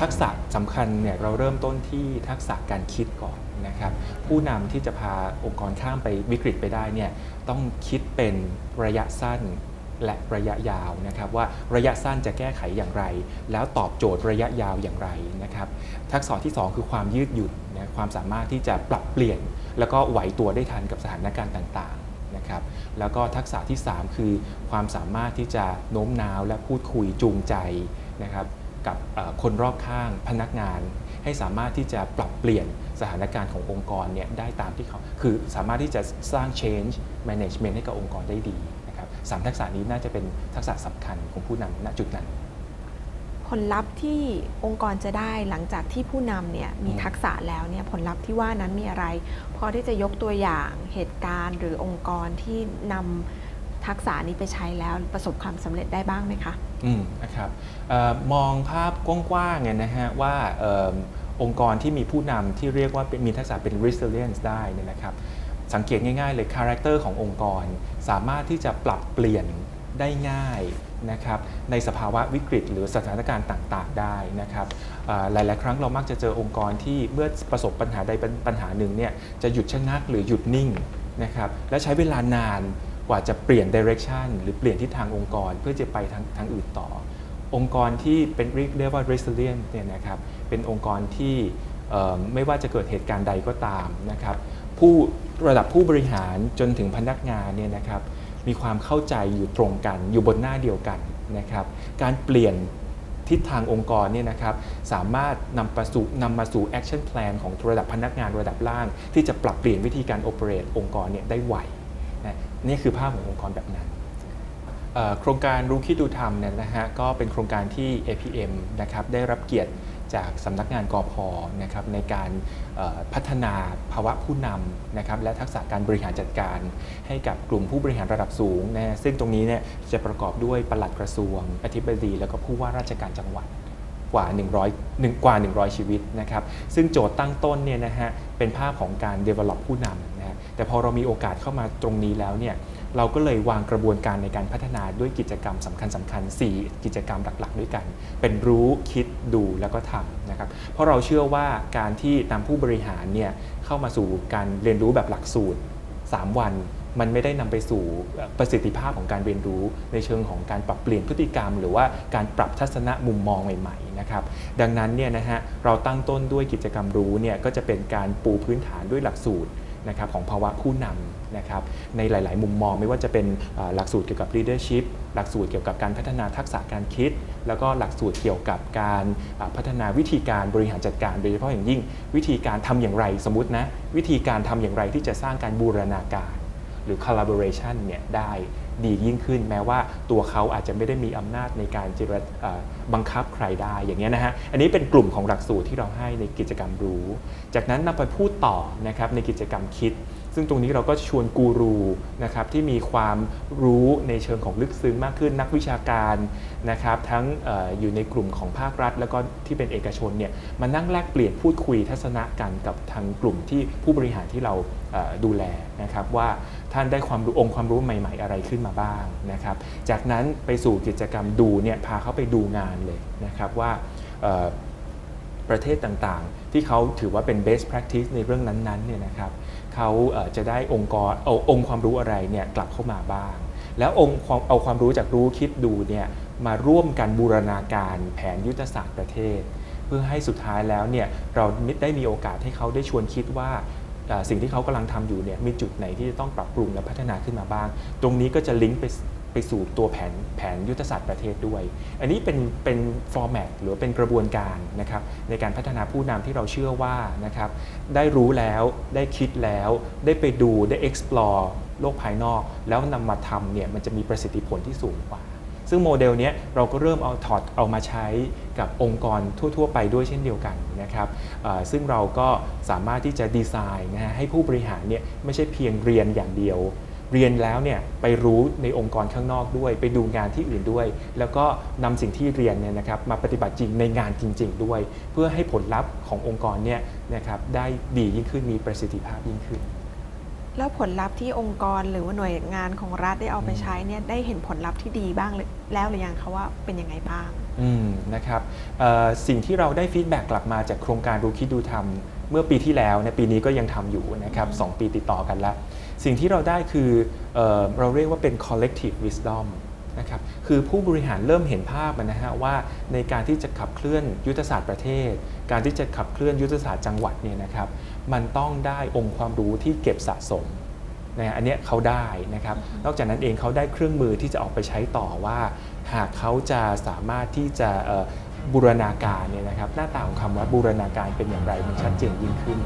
ทักษะสำคัญเนี่ยเราเริ่มต้นที่ทักษะการคิดก่อนนะครับผู้นำที่จะพาองค์กรข้ามไปวิกฤตไปได้เนี่ยต้องคิดเป็นระยะสั้นและระยะยาวนะครับว่าระยะสั้นจะแก้ไขอย่างไร แล้วตอบโจทย์ระยะยาวอย่างไรนะครับทักษะที่ 2 คือความยืดหยุ่นนะความสามารถที่จะปรับเปลี่ยน แล้วก็ไหวตัวได้ทันกับสถานการณ์ต่างๆนะครับแล้วก็ทักษะที่ 3 คือความสามารถที่จะโน้มน้าวและพูดคุยจูงใจนะครับ กับเอ่อคนรอบข้างพนักงาน ให้สามารถที่จะปรับเปลี่ยนสถานการณ์ขององค์กรเนี่ยได้ตามที่เขาคือสามารถที่จะสร้าง change management ให้กับองค์กรได้ดีนะครับสามทักษะนี้น่าจะเป็นทักษะสำคัญของผู้นำณจุดนั้นผลลัพธ์ที่องค์กรจะได้หลังจากที่ผู้นำเนี่ยมีอืมทักษะแล้วเนี่ยผลลัพธ์ที่ว่านั้นมีอะไร พอที่จะยกตัวอย่างเหตุการณ์หรือองค์กรที่นำ ทักษะนี้ไปใช้แล้วประสบความสำเร็จได้บ้างไหมคะ อืมนะครับเออมองภาพกว้างๆเนี่ยนะฮะว่าเออองค์กรที่มีผู้นำที่เรียกว่าเป็นมีทักษะเป็น resilience ได้เนี่ยนะครับ สังเกตง่ายๆเลยคาแรคเตอร์ขององค์กร สามารถที่จะปรับเปลี่ยนได้ง่ายนะครับในสภาวะวิกฤต หรือสถานการณ์ต่างๆได้นะครับหลายๆ ครั้งเรามักจะเจอองค์กรที่เมื่อประสบปัญหาใดปัญหาหนึ่งเนี่ยจะหยุดชะงักหรือหยุดนิ่งนะครับและใช้เวลานาน กว่าจะเปลี่ยน direction หรือเปลี่ยนทิศทางองค์กรเพื่อจะไปทางทางอื่นต่อ องค์กรที่เป็นเรียกเรียกว่า resilient เนี่ยนะครับเป็นองค์กรที่ไม่ว่าจะเกิดเหตุการณ์ใดก็ตามนะครับผู้ระดับผู้บริหารจนถึงพนักงานเนี่ยนะครับมีความเข้าใจอยู่ตรงกันอยู่บนหน้าเดียวกันนะครับการเปลี่ยนทิศทางองค์กรเนี่ยนะครับสามารถนำประสู่นำมาสู่ action plan ของระดับพนักงานระดับล่าง ที่จะปรับเปลี่ยนวิธีการ operate องค์กรเนี่ยได้ไว นี่คือภาพขององค์กรแบบนั้นโครงการรู้คิดดูทำเนี่ยนะฮะก็เป็นโครงการที่ APM นะครับได้รับเกียรติจากสำนักงานกอพนะครับในการพัฒนาภาวะผู้นำนะครับและทักษะการบริหารจัดการ ให้กับกลุ่มผู้บริหารระดับสูงนะซึ่งตรงนี้เนี่ยจะประกอบด้วยปลัดกระทรวง อธิบดี แล้วก็ผู้ว่าราชการจังหวัดกว่า 100หนึ่งกว่า 100 ชีวิตนะครับซึ่งโจทย์ตั้งต้นเนี่ยนะฮะเป็นภาพของการ develop ผู้นำ แต่พอเรามีโอกาสเข้ามาตรงนี้แล้วเนี่ยเราก็เลยวางกระบวนการในการพัฒนาด้วยกิจกรรมสำคัญสำคัญ 4 กิจกรรมหลักๆ ด้วยกัน เป็นรู้คิดดูแล้วก็ทำนะครับเพราะเราเชื่อว่าการที่นำผู้บริหารเนี่ยเข้ามาสู่การเรียนรู้แบบหลักสูตร 3 วันมันไม่ได้นำไปสู่ประสิทธิภาพของการเรียนรู้ ในเชิงของการปรับเปลี่ยนพฤติกรรม หรือว่าการปรับทัศนมุมมองใหม่ๆนะครับดังนั้นเนี่ยนะฮะเราตั้งต้นด้วยกิจกรรมรู้เนี่ยก็จะเป็นการปูพื้นฐานด้วยหลักสูตร นะครับของภาวะผู้นำนะครับในหลาย ๆ มุมมองไม่ว่าจะเป็นหลักสูตรเกี่ยวกับ leadership หลักสูตรเกี่ยวกับการพัฒนาทักษะการคิด แล้วก็หลักสูตรเกี่ยวกับการพัฒนาวิธีการบริหารจัดการ โดยเฉพาะอย่างยิ่งวิธีการทำอย่างไรสมมตินะวิธีการทำอย่างไรที่จะสร้างการบูรณาการ หรือ collaboration เนี่ยได้ดียิ่งขึ้น แม้ว่าตัวเขาอาจจะไม่ได้มีอำนาจในการจิรบังคับใครได้อย่างนี้ยนะฮะอันนี้เป็นกลุ่มของหลักสูตรที่เราให้ในกิจกรรมรู้ จากนั้นนำไปพูดต่อนะครับในกิจกรรมคิด ซึ่งตรงนี้เราก็ชวนกูรูนะครับที่มีความรู้ในเชิงของลึกซึ้งมากขึ้นนักวิชาการนะครับทั้งอออยู่ในกลุ่มของภาครัฐ แล้วก็ที่เป็นเอกชนเนี่ยมานั่งแลกเปลี่ยนพูดคุยทัศนะกันกับทางกลุ่มที่ผู้บริหารที่เราเดูแลนะครับว่า ท่านได้ความรู้องค์ความรู้ใหม่ ๆ อะไรขึ้นมาบ้างนะครับ จากนั้นไปสู่กิจกรรมดูเนี่ยพาเขาไปดูงานเลยนะครับว่าประเทศต่างๆ ที่เขาถือว่าเป็น best practice ในเรื่องนั้นๆเนี่ยนะครับเขาเจะได้องค์กรเอาองค์ความรู้อะไรเนี่ยกลับเข้ามาบ้าง แล้วองค์ความเอาความรู้จากรู้คิดดูเนี่ยมาร่วมกันบูรณาการแผนยุทธศาสตร์ประเทศ เพื่อให้สุดท้ายแล้วเนี่ยเราได้มีโอกาสให้เขาได้ชวนคิดว่า สิ่งที่เขากำลังทำอยู่เนี่ยมีจุดไหนที่จะต้องปรับปรุงและพัฒนาขึ้นมาบ้าง ตรงนี้ก็จะลิงก์ไปไปสู่ตัวแผนแผนยุทธศาสตร์ประเทศด้วย อันนี้เป็นเป็นฟอร์แมตหรือเป็นกระบวนการนะครับในการพัฒนาผู้นำที่เราเชื่อว่านะครับได้รู้แล้วได้คิดแล้ว ได้ไปดูได้ explore โลกภายนอก แล้วนำมาทำเนี่ยมันจะมีประสิทธิผลที่สูงกว่า ซึ่งโมเดลนี้เราก็เริ่มเอาถอดเอามาใช้กับองค์กรทั่ว ๆ ไปด้วยเช่นเดียวกันนะครับซึ่งเราก็สามารถที่จะดีไซน์นะฮะให้ผู้บริหารเนี่ยไม่ใช่เพียงเรียนอย่างเดียว เรียนแล้วเนี่ยไปรู้ในองค์กรข้างนอกด้วย ไปดูงานที่อื่นด้วย แล้วก็นำสิ่งที่เรียนเนี่ยนะครับมาปฏิบัติจริงในงานจริง ๆ ด้วย เพื่อให้ผลลัพธ์ขององค์กรเนี่ยนะครับได้ดียิ่งขึ้นมีประสิทธิภาพยิ่งขึ้น แล้วผลลัพธ์ที่องค์กรหรือว่าหน่วยงานของรัฐได้เอาไปใช้เนี่ยได้เห็นผลลัพธ์ที่ดีบ้างหรือแล้วหรือยังคะว่าเป็นยังไงบ้างอืมนะครับเอ่อสิ่งที่เราได้ฟีดแบ็กกลับมาจากโครงการดูคิดดูทำเมื่อปีที่แล้วในปีนี้ก็ยังทำอยู่นะครับสองปีติดต่อกันแล้ว สิ่งที่เราได้คือเออเราเรียกว่าเป็น collective wisdom นะครับคือผู้บริหารเริ่มเห็นภาพนะฮะว่าในการที่จะขับเคลื่อนยุทธศาสตร์ประเทศ การที่จะขับเคลื่อนยุทธศาสตร์จังหวัดเนี่ยนะครับมันต้องได้องค์ความรู้ที่เก็บสะสมนะฮะอันเนี้ยเขาได้นะครับนอกจากนั้นเองเขาได้เครื่องมือที่จะออกไปใช้ต่อว่า หากเขาจะสามารถที่จะเอ่อบูรณาการเนี่ยนะครับหน้าตาของคำว่าบูรณาการเป็นอย่างไรมันชัดเจนยิ่งขึ้น